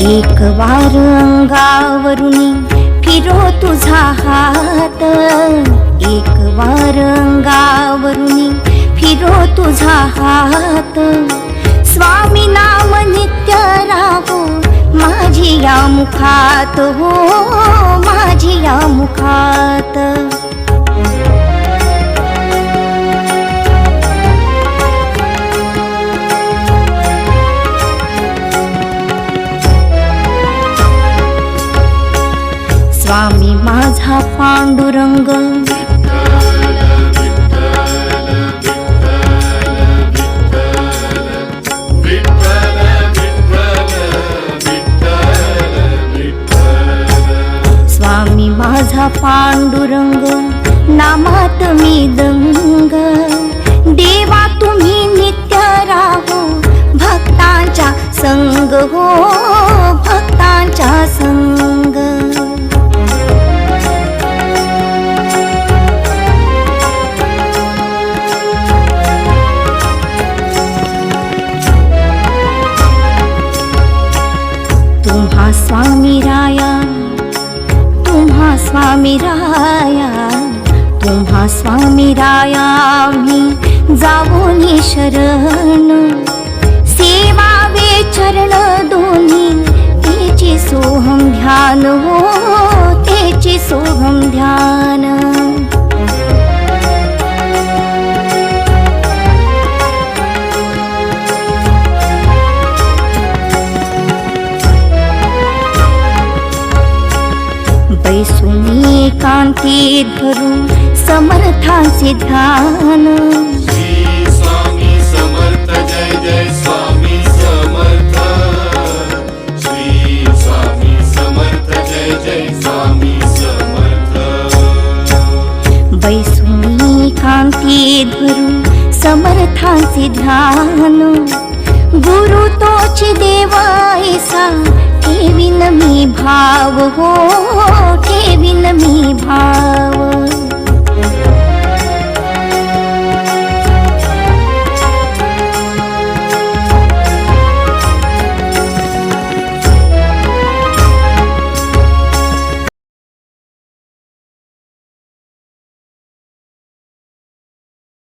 एक वार अंगावरून फिरो तुझा हात. एक वार अंगावरून फिरो तुझा हात. स्वामी नाम नित्य राहो माझी या मुखात हो. स्वामी माझा पांडुरंग. स्वामी माझा पांडुरंग नामात मी दंग. देवा तुम्ही नित्य राहो भक्तांच्या संग हो. तुम्हा स्वामी राया तुम्हा स्वामी राया तुम्हा स्वामी राया मी जाऊनी शरण सेवावे चरण मी कांती धरू समर्थांचे ध्यान श्री स्वामी समर्थ जय जय स्वामी समर्थ श्री स्वामी समर्थ जय जय स्वामी समर्थ बैसुनी कांती ध्यान गुरु तोची देवायसा ठेवीन मी भाव हो ठेवीन मी भाव